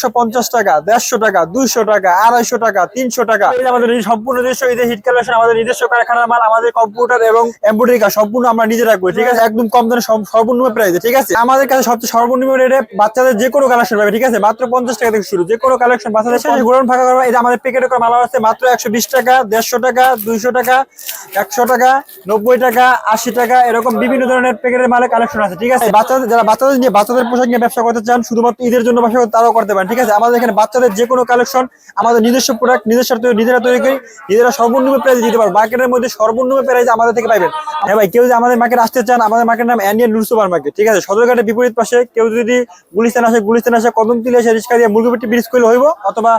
একশো পঞ্চাশ টাকা দেড়শো টাকা দুইশো টাকা আড়াইশো টাকা তিনশো টাকা। আমাদের সম্পূর্ণ নিজস্ব হিট কালেকশন আমাদের নিজস্ব কারখানার মাল আমাদের কম্পিউটার এবং কাজ সম্পূর্ণ আমরা নিজেরা করি ঠিক আছে? একদম কম দামে সর্বনিম্ন প্রাইসে ঠিক আছে? আমাদের কাছে সবচেয়ে সর্বনিম্ন রেটে বাচ্চাদের যে কোনো কালেকশন পাবে ঠিক আছে? মাত্র পঞ্চাশ টাকা থেকে শুরু যে কোনো কালেকশন বাচ্চাদের সাথে গোড়ন ফাঁকা করবে যে আমাদের প্যাকেটে করে মাল আছে মাত্র একশো বিশ টাকা দেড়শো টাকা দুইশো টাকা একশো টাকা, নব্বই টাকা, আশি টাকা, এরকম বিভিন্ন ধরনের প্যাকেটের মালের কালেকশন আছে, ঠিক আছে? বাচ্চাদের, যারা বাচ্চাদের নিয়ে বাচ্চাদের পোশাক নিয়ে ব্যবসা করতে চান, শুধুমাত্র ঈদের জন্য ব্যবসা করতে, তারাও করতে পারেন, ঠিক আছে? আমাদের এখানে বাচ্চাদের যে কোনো কালেকশন আমাদের নিজস্ব প্রোডাক্ট নিজস্ব নিজেরা তৈরি করি নিজেরা সর্বনিম্ন প্রাইসে দিতে পারব। মার্কেটের মধ্যে সর্বনিম্ন প্রাইস আমাদের থেকে পাইবেন। হ্যাঁ ভাই, কেউ যদি আমাদের মার্কেট আসতে চান, আমাদের মার্কেট নাম অ্যান্ডিয়ান নুর সুপার মার্কেট ঠিক আছে? সদরঘাটের বিপরীত পাশে কেউ যদি গুলিস্তান আসে গুলিস্তান আসে কদমতিলে এসে রিক্সা দিয়ে মুরগিপট্টি ব্রিজ করলে হইব, অথবা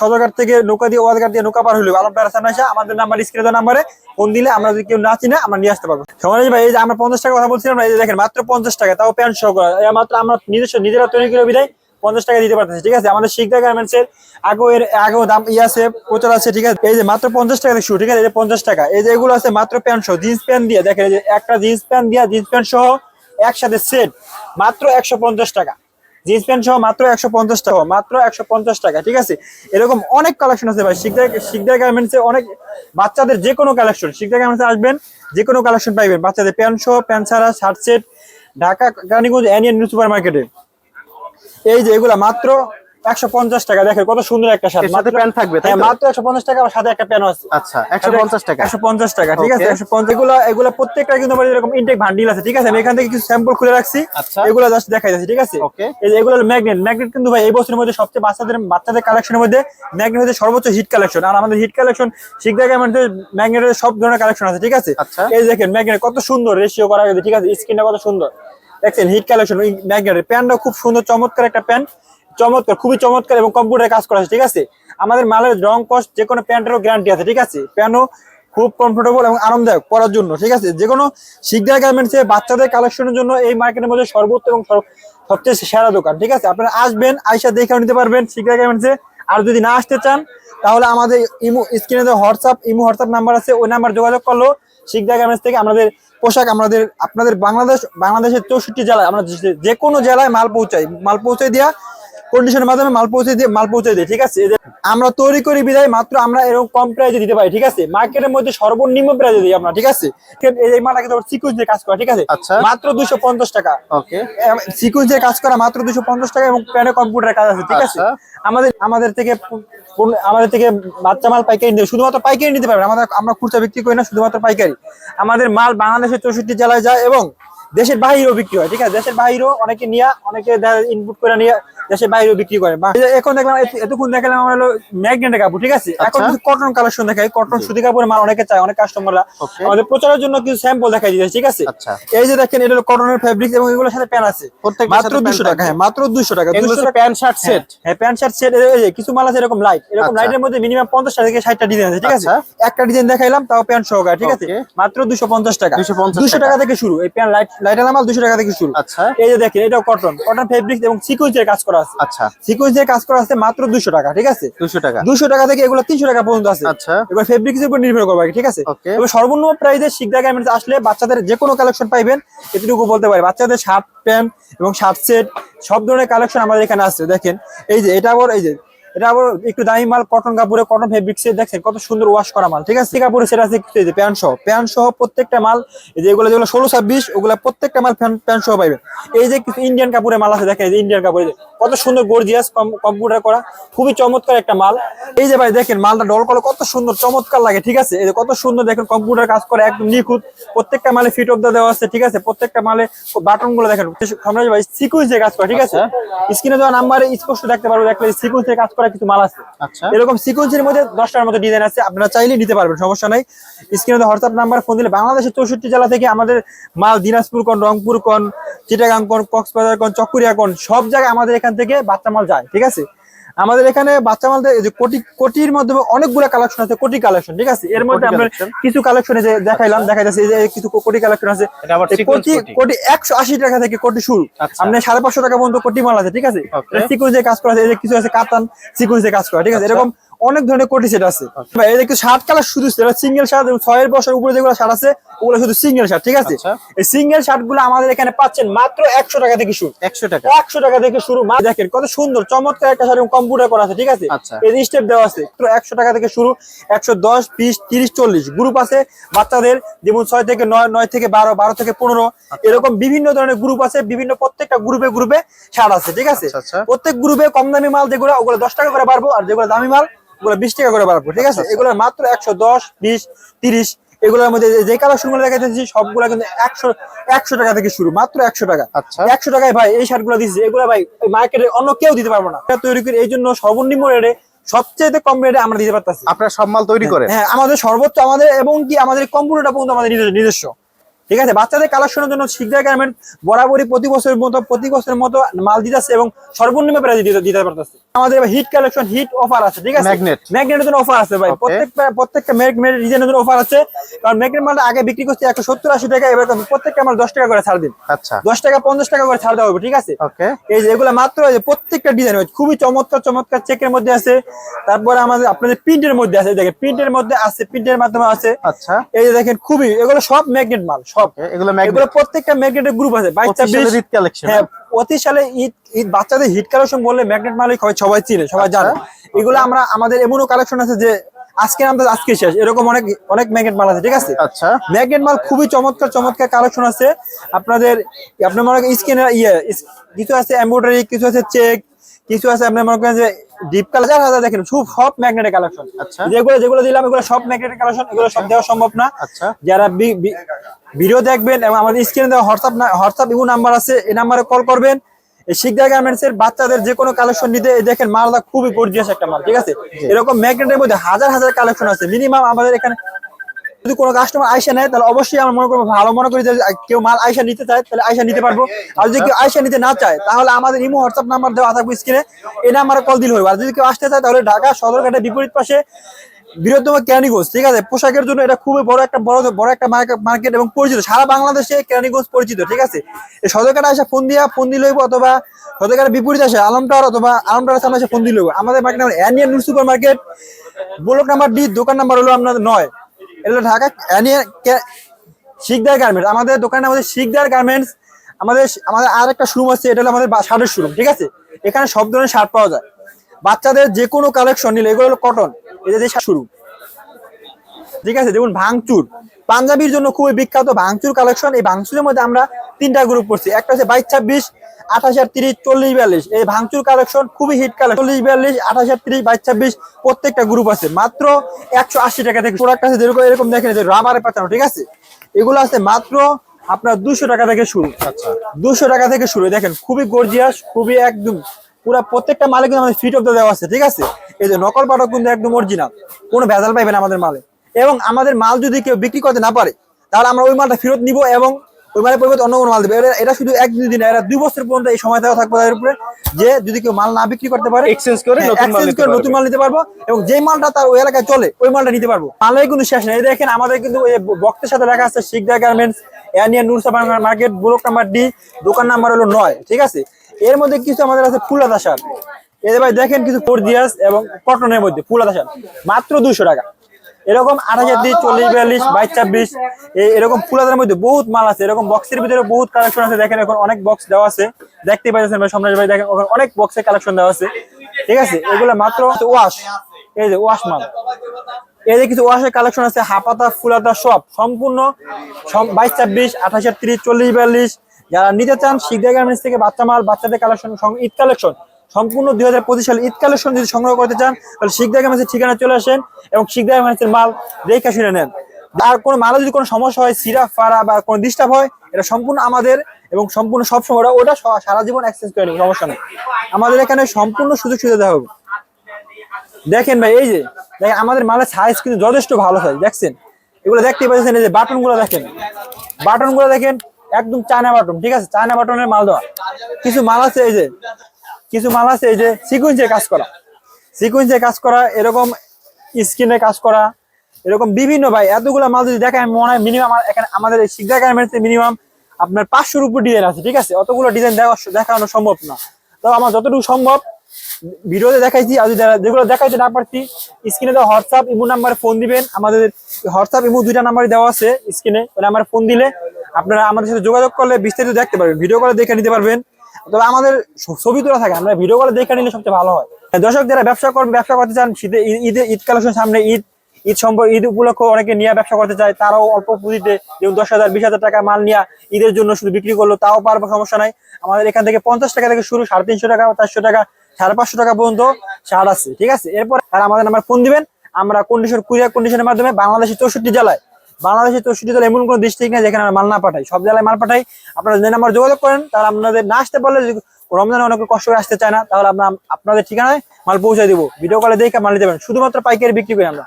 সদরঘাট থেকে নৌকা দিয়ে ওয়াদঘাট দিয়ে নৌকা পার হইলে আলম প্যারাসান আসে আমাদের নাম্বার স্ক্রিনে নাম্বারে ফোন দিলে আমরা যদি কেউ না চিনে, আমরা নিয়ে আসতে পারব। সমাজ ভাই, এই যে আমরা পঞ্চাশ টাকা কথা বলছিলাম এই যে দেখেন মাত্র পঞ্চাশ টাকা, তাও প্যান্ট সহ করা। মাত্র আমরা নিজস্ব, নিজেরা তৈরি করে বিদায় পঞ্চাশ টাকা দিতে পারতেছি, ঠিক আছে? আমাদের শিকদা গার্মেন্টস এর আগেও এর আগেও দাম ইয়ে আছে, প্রচার আছে, ঠিক আছে? এই যে মাত্র পঞ্চাশ টাকা শুরু ঠিক আছে? এই যে পঞ্চাশ টাকা। এই যে এগুলো আছে মাত্র প্যান্ট সহ জিন্স প্যান্ট দিয়ে, দেখেন এই যে একটা জিন্স প্যান্ট দিয়ে জিন্স প্যান্ট সহ একসাথে সেট মাত্র একশো পঞ্চাশ টাকা। জিন্স প্যান্ট সহ মাত্র একশো পঞ্চাশ টাকা, মাত্র একশো পঞ্চাশ টাকা, ঠিক আছে? এরকম অনেক কালেকশন আছে ভাই। শিকদার শিকদার গার্মেন্টস অনেক বাচ্চাদের যে কোনো কালেকশন শিকদার গার্মেন্টস আসবেন, যে কোনো কালেকশন পাইবেন। বাচ্চাদের প্যান্ট সহ, প্যান্ট ছাড়া শার্ট সেট ঢাকা, কানিগঞ্জ অ্যানিয়ান নিউ সুপার মার্কেটে এই যে এগুলা মাত্র একশো পঞ্চাশ টাকা দেখেন কত সুন্দর একটা শার্ট। সাথে প্যান্ট থাকবে তাই হ্যাঁ, মাত্র একশো পঞ্চাশ টাকা আর সাথে একটা প্যান আছে। আচ্ছা একশো পঞ্চাশ টাকা। একশো পঞ্চাশ টাকা ঠিক আছে. একশো পঞ্চাশ এগুলো এগুলো প্রত্যেকটা কিন্তু আমার এরকম ইনটেক ভান্ডিল আছে ঠিক আছে? আমি এখান থেকে কিছু স্যাম্পল খুলে রাখছি। আচ্ছা। এগুলো জাস্ট দেখাই যাচ্ছে ঠিক আছে? এগুলো ম্যাগনেট ম্যাগনেট কিন্তু ভাই এই বছরের মধ্যে সবচেয়ে বাচ্চাদের বাচ্চাদের কালেকশনের মধ্যে ম্যাগনেট হচ্ছে সর্বোচ্চ হিট কালেকশন আর আমাদের হিট কালেকশন শিখতে আমাদের ম্যাগনেটের সব ধরনের কালেকশন আছে ঠিক আছে? আচ্ছা। এই দেখেন ম্যাগনেট কত সুন্দর রেশিও করা হয়েছে ঠিক আছে? স্ক্রিনটা কত সুন্দর। দেখছেন হিট কালেকশন ম্যাগনেটের প্যান্টটা খুব সুন্দর চমৎকার একটা প্যান্ট চমৎকার, খুবই চমৎকার এবং কম্পিউটারে কাজ করা ঠিক আছে? আমাদের মালের রং, কস্ট, যে কোনো প্যান্টেরও গ্যারান্টি আছে, ঠিক আছে? প্যানও খুব কমফোর্টেবল এবং আরামদায়ক পরার জন্য, ঠিক আছে? যে কোনো শিকদার গার্মেন্টসে বাচ্চাদের কালেকশনের জন্য এই মার্কেটের মধ্যে সর্বোচ্চ এবং সবচেয়ে সেরা দোকান, ঠিক আছে? আপনারা আসবেন, আইসা দেখেও নিতে পারবেন শিকদার গার্মেন্টসে আর যদি না আসতে চান, তাহলে আমাদের ইমো স্ক্রিনে যে হোয়াটসঅ্যাপ, ইমো হোয়াটসঅ্যাপ নাম্বার আছে, ওই নাম্বার যোগাযোগ করল শিকদার গার্মেন্টস থেকে আমাদের পোশাক আমাদের, আপনাদের বাংলাদেশ, বাংলাদেশের চৌষট্টি জেলায়, আমরা যে- কোনো জেলায় মাল পৌঁছাই, মাল পৌঁছে দিয়া কন্ডিশনের মাধ্যমে মাল পৌঁছে দিয়ে মাল পৌঁছে দিই ঠিক আছে? আমরা তৈরি করি বিদায় মাত্র আমরা এরকম কম প্রাইসে দিতে পারি ঠিক আছে? মার্কেটের মধ্যে সর্বনিম্ন প্রাইসে দিই আমরা ঠিক আছে? এই- মালটা কিন্তু সিকুয়েন্স দিয়ে কাজ করা ঠিক আছে? আচ্ছা। মাত্র দুশো পঞ্চাশ টাকা। ওকে সিকুয়েন্স দিয়ে কাজ করা মাত্র দুশো পঞ্চাশ টাকা এবং প্যানে কম্পিউটার কাজ আছে ঠিক আছে? আচ্ছা। আমাদের আমাদের থেকে আমাদের থেকে বাচ্চা মাল পাইকারি নিতে শুধুমাত্র পাইকারি নিতে পারবেন আমাদের আমরা খুচরা বিক্রি করি না শুধুমাত্র পাইকারি। আমাদের মাল বাংলাদেশের চৌষট্টি জেলায় যায় এবং দেশের বাহিরেও বিক্রি হয় ঠিক আছে? দেশের বাহিরেও অনেকে নিয়ে অনেকে ইনপুট করে নিয়ে দেশের বাইরেও বিক্রি করে। এখন দেখলাম এতক্ষণ দেখালাম আমার হলো ম্যাগনেটের কাপড় ঠিক আছে? এখন আচ্ছা। কিছু কটন কালেকশন দেখাই কটন সুতি কাপড়ের মাল অনেকে চায় অনেক কাস্টমাররা আমাদের প্রচারের জন্য কিছু স্যাম্পল দেখাই দিয়েছে ঠিক আছে? আচ্ছা। এই যে দেখেন এটা হলো কটনের ফেব্রিক এবং এগুলোর সাথে প্যান আছে। মাত্র দুশো টাকা হ্যাঁ মাত্র দুশো টাকা এগুলো 200 হচ্ছে টাকা- প্যান্ট শার্ট সেট হ্যাঁ প্যান্ট শার্ট সেট এই যে কিছু মাল আছে এরকম লাইট এরকম আচ্ছা। লাইটের মধ্যে মিনিমাম পঞ্চাশটা থেকে ষাটটা ডিজাইন আছে ঠিক আছে? আচ্ছা। একটা ডিজাইন দেখাইলাম তাও প্যান্ট সহকারে ঠিক আছে? মাত্র দুশো পঞ্চাশ টাকা। 250 দুশো টাকা। থেকে শুরু এই প্যান্ট লাইট লাইট মাল দুশো টাকা থেকে শুরু। আচ্ছা। এই যে দেখেন এটাও কটন কটন ফেব্রিক এবং সিকুয়েন্সের কাজ করা আছে। আচ্ছা। সিকুয়েন্সের কাজ করা আছে মাত্র দুশো টাকা ঠিক আছে? দুশো টাকা। দুশো টাকা থেকে এগুলো তিনশো টাকা পর্যন্ত আছে। আচ্ছা। এবার ফেব্রিক্সের উপর নির্ভর করবে ঠিক আছে. এবার সর্বনিম্ন প্রাইসে শিকদা গার্মেন্টস আসলে বাচ্চাদের যে কোনো কালেকশন পাইবেন এতটুকু বলতে পারি। বাচ্চাদের শার্ট প্যান্ট এবং শার্ট সেট সব ধরনের কালেকশন আমাদের এখানে আছে। দেখেন এই যে এটা আবার এই যে এটা আবার একটু দামি মাল কটন কাপড়ে কটন ফেব্রিক্সে দেখছেন কত সুন্দর ওয়াশ করা মাল, ঠিক আছে? কাপড়ে সেটা আছে যে প্যান্ট সহ প্যান্ট সহ প্রত্যেকটা মাল, এই যে এগুলো যেগুলো ষোলো ছাব্বিশ, ওগুলো প্রত্যেকটা মাল প্যান্ট সহ পাইবেন এই যে কিছু ইন্ডিয়ান কাপড়ে মাল আছে, দেখেন ইন্ডিয়ান কাপড় কত সুন্দর গর্জিয়াস কম্পিউটার করা খুবই চমৎকার একটা মাল। এই যে ভাই দেখেন মালটা ডল করে কত সুন্দর চমৎকার লাগে ঠিক আছে? এই যে কত সুন্দর দেখেন কম্পিউটার কাজ করে একদম নিখুঁত। প্রত্যেকটা মালে ফিট অফ দেওয়া আছে ঠিক আছে? প্রত্যেকটা মালে বাটনগুলো দেখেন সম্রাজ ভাই সিকুয়েন্সে কাজ করে ঠিক আছে? স্ক্রিনে দেওয়া নাম্বারে স্পষ্ট দেখতে পারব দেখলে সিকুয়েন্সে কাজ করা কিছু মাল আছে। আচ্ছা। এরকম সিকুয়েন্সের মধ্যে দশটার মতো ডিজাইন আছে আপনারা চাইলে নিতে পারবেন সমস্যা নাই। স্ক্রিনে হোয়াটসঅ্যাপ নাম্বার ফোন দিলে বাংলাদেশের চৌষট্টি জেলা থেকে আমাদের মাল দিনাজপুর কোন রংপুর কোন চিটাগাং কোন কক্সবাজার কোন চকুরিয়া কোন সব জায়গায় আমাদের এখান থেকে বাচ্চা মাল যায় ঠিক আছে? আমাদের এখানে বাচ্চা মাল যে কোটি কোটির মধ্যে অনেকগুলো কালেকশন আছে কোটি কালেকশন ঠিক আছে? এর মধ্যে আমরা কিছু কালেকশন যে দেখাইলাম দেখা যাচ্ছে এই যে কিছু কোটি কালেকশন আছে। কোটি কোটি। একশো আশি টাকা থেকে কোটি শুরু। আমরা আপনি সাড়ে পাঁচশো টাকা পর্যন্ত কোটি মাল আছে ঠিক আছে. সিকুয়েন্সে কাজ করা আছে এই যে কিছু আছে কাতান সিকুয়েন্সে কাজ করা ঠিক আছে? আচ্ছা। এরকম অনেক ধরনের কোটি সেট আছে ভাই, এই যে শার্ট কালার শুধু সিঙ্গেল শার্ট ছয়ের বছর উপরে যেগুলো শার্ট আছে ওগুলো শুধু সিঙ্গেল শার্ট ঠিক আছে আচ্ছা। এই সিঙ্গেল শার্টগুলো আমাদের এখানে পাচ্ছেন মাত্র একশো টাকা থেকে শুরু একশো টাকা একশো টাকা থেকে শুরু দেখেন কত সুন্দর চমৎকার একটা শাড়ি কম্পিউটার করা আছে ঠিক আছে আচ্ছা। এই স্টেপ দেওয়া আছে একশো টাকা থেকে শুরু একশো দশ বিশ তিরিশ চল্লিশ গ্রুপ আছে বাচ্চাদের যেমন ছয় থেকে নয় নয় থেকে বারো বারো থেকে পনেরো আচ্ছা। এরকম বিভিন্ন ধরনের গ্রুপ আছে বিভিন্ন প্রত্যেকটা গ্রুপে গ্রুপে ছাড় আছে ঠিক আছে। প্রত্যেক গ্রুপে কম দামি মাল যেগুলো ওগুলো দশ টাকা করে পারব আর যেগুলো দামি মাল বিশ টাকা করে পারব ঠিক আচ্ছা, আছে এগুলো মাত্র একশো দশ বিশ তিরিশ এগুলোর মধ্যে যে- কালেকশনগুলো দেখাচ্ছি সবগুলো কিন্তু একশো একশো টাকা থেকে শুরু মাত্র একশো টাকা। আচ্ছা। একশো টাকায় ভাই এই শার্টগুলো দিচ্ছে এগুলো ভাই মার্কেটে অন্য কেউ দিতে পারব না। তৈরি করে এই জন্য সর্বনিম্ন রেটে সবচেয়ে কম রেটে আমরা দিতে পারতেছি। আপনার সব মাল তৈরি করে হ্যাঁ আমাদের সর্বোচ্চ আমাদের এবং কি আমাদের কম্পিউটারটা পর্যন্ত আমাদের নিজস্ব। ঠিক আছে বাচ্চাদের কালেকশনের জন্য শিকদার গার্মেন্ট বরাবরই প্রতি বছরের মতো প্রতি বছরের মতো মাল দিতেছে এবং সর্বনিম্ন প্রাইস দিতে দিতে পারতেছে আমাদের হিট কালেকশন হিট অফার আছে ঠিক আছে? Magnet। ম্যাগনেটের জন্য অফার আছে ভাই. প্রত্যেকটা প্রত্যেকটা ম্যাগনেট ডিজাইনের জন্য অফার আছে। কারণ ম্যাগনেট মালটা আগে বিক্রি একশো সত্তর আশি টাকা এবার প্রত্যেকটা মাল দশ টাকা করে ছাড় দিন আচ্ছা। দশ টাকা পঞ্চাশ টাকা করে ছাড় দেওয়া হবে ঠিক আছে? ওকে এই যে এগুলো মাত্র যে প্রত্যেকটা ডিজাইন খুবই চমৎকার চমৎকার চেকের মধ্যে আছে। তারপরে আমাদের আপনাদের প্রিন্টের মধ্যে আছে দেখেন প্রিন্টের মধ্যে আছে প্রিন্টের মাধ্যমে আছে। আচ্ছা। এই যে দেখেন খুবই এগুলো সব ম্যাগনেট মাল সব। এগুলো এগুলো প্রত্যেকটা ম্যাগনেটের গ্রুপ আছে। বাইশ পঁচিশ ঈদ collection, হ্যাঁ অতি সালে ঈদ ঈদ বাচ্চাদের হিট কালেকশন বললে ম্যাগনেট মালিক হয় সবাই চিনে সবাই জানে। এগুলো আমরা আমাদের এমনও কালেকশন আছে যে আজকে আমাদের আজকে শেষ। এরকম অনেক অনেক ম্যাগনেট মাল আছে ঠিক আছে? আচ্ছা। ম্যাগনেট মাল খুবই চমৎকার চমৎকার কালেকশন আছে। আপনাদের আপনার মনে করেন স্কিনের ইয়ে কিছু আছে এমব্রয়ডারি কিছু আছে চেক কিছু আছে আপনার মনে করেন যে ডিপ কালার হাজার হাজার দেখেন খুব সব ম্যাগনেটের কালেকশন আচ্ছা। যেগুলো যেগুলো দিলাম এগুলো সব ম্যাগনেটের কালেকশন এগুলো সব দেওয়া সম্ভব না। আচ্ছা। যারা ভিডিও দেখবেন এবং আমাদের স্ক্রিনে দেওয়া হোয়াটসঅ্যাপ হোয়াটসঅ্যাপ ইউ নাম্বার আছে এই নাম্বারে কল করবেন। এই শিকদার গার্মেন্টস এর বাচ্চাদের যে কোনো কালেকশন নিতে দেখেন মালটা খুবই গর্জিয়াস একটা মাল ঠিক আছে? এরকম ম্যাগনেটের মধ্যে হাজার হাজার কালেকশন আছে। মিনিমাম আমাদের এখানে যদি কোনো কাস্টমার আইসা নেয় তাহলে অবশ্যই আমরা মনে করব ভালো মনে করি যে কেউ মাল আইসা নিতে চায় তাহলে আইসা নিতে পারব আর যদি কেউ আইসা নিতে না চায় তাহলে আমাদের ইমো হোয়াটসঅ্যাপ নাম্বার দেওয়া থাকবে স্ক্রিনে এই নাম্বারে কল দিলে হবে আর যদি কেউ আসতে চায় তাহলে ঢাকা সদরঘাটের বিপরীত পাশে বৃহত্তম কেরানীগঞ্জ ঠিক আছে পোশাকের জন্য এটা খুবই বড় একটা বড় বড় একটা মার্কেট এবং পরিচিত সারা বাংলাদেশে কেরানীগঞ্জ পরিচিত ঠিক আছে এই সদরঘাটে আসে ফোন দিয়া ফোন দিলে হইব অথবা সদরঘাটের বিপরীত আসে আলমটার অথবা আলমটার সামনে এসে ফোন দিলে হইব আমাদের market number অ্যানিয়ান super market block number D দোকান নাম্বার হলো আপনাদের নয় এটা ঢাকা শিকদার গার্মেন্টস আমাদের দোকানে আমাদের শিকদার গার্মেন্টস আমাদের আমাদের আর একটা শোরুম আছে, এটা হলো আমাদের শার্টের শোরুম ঠিক আছে? এখানে সব ধরনের শার্ট পাওয়া যায়। বাচ্চাদের যে কোনো কালেকশন নিলে, এগুলো হলো কটন এটা দিয়ে শুরু ঠিক আছে? যেমন ভাঙচুর। পাঞ্জাবির জন্য খুবই বিখ্যাত ভাঙচুর কালেকশন এই ভাঙচুরের মধ্যে আমরা তিনটা গ্রুপ করছি। একটা হচ্ছে বাইশ ছাব্বিশ আঠাশ আর তিরিশ চল্লিশ বিয়াল্লিশ। এই ভাঙচুর কালেকশন খুবই হিট কালেকশন। চল্লিশ বিয়াল্লিশ আঠাশ আর তিরিশ বাইশ ছাব্বিশ প্রত্যেকটা গ্রুপ আছে। মাত্র একশো আশি টাকা থেকে প্রোডাক্ট আছে। যেরকম এরকম দেখেন পাঠানো ঠিক আছে? এগুলো আছে মাত্র আপনার দুশো টাকা থেকে শুরু। আচ্ছা। দুশো টাকা থেকে শুরু। দেখেন খুবই গর্জিয়াস খুবই একদম পুরো প্রত্যেকটা মালে কিন্তু আমাদের ফিট অফ দেওয়া আছে ঠিক আছে? এই যে নকল পাঠক কিন্তু একদম অরিজিনাল কোনো ভেজাল পাইবেন আমাদের মালে। এবং আমাদের মাল যদি কেউ বিক্রি করতে না পারে তাহলে আমরা ওই মালটা ফেরত নিব এবং ওই মালের পরিবর্তে অন্য কোনো মাল দেবে। এটা- শুধু এক দুই দিন এটা দুই বছর পর্যন্ত এই সময় দেওয়া থাকবে তাদের উপরে যে যদি কেউ মাল না বিক্রি করতে পারে এক্সচেঞ্জ করে হ্যাঁ, নতুন মাল নিতে করে নতুন মাল নিতে পারব এবং যে মালটা তার ওই এলাকায় চলে ওই মালটা নিতে পারব। মালের কিন্তু শেষ নেই। দেখেন আমাদের কিন্তু বক্তের সাথে লেখা আছে Sikdar garments এনিয়া Noor market block number D দোকান নাম্বার হলো নয় ঠিক আছে? এর মধ্যে কিছু আমাদের আছে ফুলাদা শার্ট এদের ভাই দেখেন কিছু ফোরজিয়াস এবং কটনের মধ্যে ফুলাদা শার্ট মাত্র দুশো টাকা। এরকম আট হাজার দিয়ে চল্লিশ বিয়াল্লিশ বাইশ ছাব্বিশ এরকম ফুলাদার মধ্যে বহুত মাল আছে এরকম বক্সের ভিতরে বহুত কালেকশন আছে দেখেন এখন অনেক বক্স দেওয়া আছে। দেখতে পাচ্ছেন ভাই সামনে ভাই দেখেন ওখানে অনেক বক্সের কালেকশন দেওয়া আছে। ঠিক আছে? এগুলো মাত্র ওয়াশ এই যে ওয়াশ মাল। এই যে কিছু ওয়াশের কালেকশন আছে হাপাতা ফুলাতা সব সম্পূর্ণ বাইশ ছাব্বিশ আঠাশ তিরিশ চল্লিশ বিয়াল্লিশ। যারা নিতে চান শিখদের গার্মেন্টস থেকে বাচ্চা মাল বাচ্চাদের কালেকশন ঈদ কালেকশন সম্পূর্ণ দুই হাজার পঁচিশ সালে ঈদ কালেকশন যদি সংগ্রহ করতে চান, তাহলে শিখদের গার্মেন্টসের ঠিকানা চলে আসেন এবং শিখদের গার্মেন্টসের মাল রেখে শুনে নেন। আর কোনো মালে যদি কোনো সমস্যা হয়, সিরাপ ফাড়া বা কোনো ডিস্টার্ব হয়, এটা সম্পূর্ণ আমাদের এবং সম্পূর্ণ সবসময় ওটা- ওটা সারা জীবন এক্সচেঞ্জ করে নেবে সমস্যা নেই। আমাদের এখানে সম্পূর্ণ সুযোগ সুবিধা হবে। দেখেন ভাই, এই যে, দেখেন আমাদের মালের সাইজ কিন্তু যথেষ্ট ভালো সাইজ দেখছেন? এগুলো দেখতে পাচ্ছেন, এই যে বাটনগুলো দেখেন। বাটনগুলো দেখেন, একদম চায়না বাটন, ঠিক আছে? চায়না বাটনের মাল দেওয়া। কিছু মাল আছে, এই যে কিছু মাল আছে, এই যে সিকুয়েন্সের কাজ করা। সিকুয়েন্সের কাজ করা, এরকম স্কিনের কাজ করা, এরকম বিভিন্ন ভাই, এতগুলো মাল যদি দেখেন, মনে হয় মিনিমাম এখানে, আমাদের এই শিকদার গার্মেন্টসে মিনিমাম আপনার পাঁচশোর উপর ডিজাইন আছে, ঠিক আছে? অতগুলো ডিজাইন দেওয়া দেখানো সম্ভব না। তো আমার যতটুকু সম্ভব, ভিডিওতে দেখাইছি, আর যেগুলো দেখাইতে না পারছি স্ক্রিনে দেওয়া হোয়াটসঅ্যাপ ইমো নাম্বারে ফোন দিবেন। আমাদের হোয়াটসঅ্যাপ ইমো দুইটা নাম্বারই দেওয়া আছে স্ক্রিনে ওই নাম্বারে ফোন দিলে আপনারা আমাদের সাথে যোগাযোগ করলে বিস্তারিত দেখতে পারবেন ভিডিও করে দেখে নিতে পারবেন। তবে আমাদের ছবি তোলা থাকে, আমরা ভিডিও কলে দেখে নিলে সবচেয়ে ভালো হয়। দর্শক যারা ব্যবসা করবেন ব্যবসা করতে চান, শীতে ঈদ- ঈদে কালেকশন সামনে ঈদ ঈদ সম্পর্ক ঈদ উপলক্ষে অনেকে নিয়ে ব্যবসা করতে চায়, তারাও অল্প পুঁজিতে যেমন দশ হাজার, বিশ হাজার টাকা মাল নিয়ে ঈদের জন্য শুধু বিক্রি করল, তাও পারব, সমস্যা নাই। আমাদের এখান থেকে পঞ্চাশ টাকা থেকে শুরু, সাড়ে তিনশো টাকা, চারশো টাকা, সাড়ে পাঁচশো টাকা পর্যন্ত ছাড় আছে, ঠিক আছে? এরপর আর আমাদের নাম্বার ফোন দিবেন। আমরা কন্ডিশন কুরিয়ার কন্ডিশনের মাধ্যমে বাংলাদেশের চৌষট্টি জেলায় বাংলাদেশের চৌষট্টি জেলায় এমন কোনো ডিস্ট্রিক্ট নেই যেখানে আমরা মাল না পাঠাই। সব জেলায় মাল পাঠাই। আপনারা যে নাম্বার যোগাযোগ করেন, তাহলে আপনাদের না আসতে পারলে রমজানে অনেকে কষ্ট করে আসতে চায় না, তাহলে আমরা আপনাদের ঠিকানায় মাল পৌঁছে দিব। ভিডিও কলে দেখে মাল নিতে পারেন। শুধুমাত্র পাইকারি বিক্রি করি আমরা।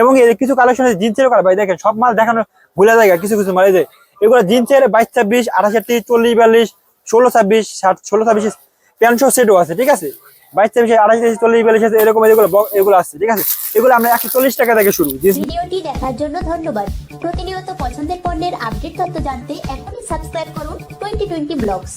এবং এর কিছু কালেকশন আছে, জিন্সের কালার। ভাই দেখেন, সব মাল দেখানো ভুলে যায় কিছু কিছু মাল। এই যে, এগুলো জিন্সের বাইশ ছাব্বিশ, আঠাশ তিরিশ চল্লিশ, বিয়াল্লিশ, ষোলো ছাব্বিশ, ষাট, ষোলো ছাব্বিশ প্যান্টশো সেটও আছে, ঠিক আছে? বাইশ ছাব্বিশ আঠাশ থেকে চল্লিশ, বিয়াল্লিশ আছে এরকম এগুলো এগুলো আসছে ঠিক আছে? এগুলো আমরা একশো চল্লিশ টাকা থেকে শুরু ভিডিওটি দেখার জন্য ধন্যবাদ। প্রতিনিয়ত পছন্দের পণ্যের আপডেট তথ্য জানতে এখনই সাবস্ক্রাইব করুন টোয়েন্টি টোয়েন্টি ব্লগস।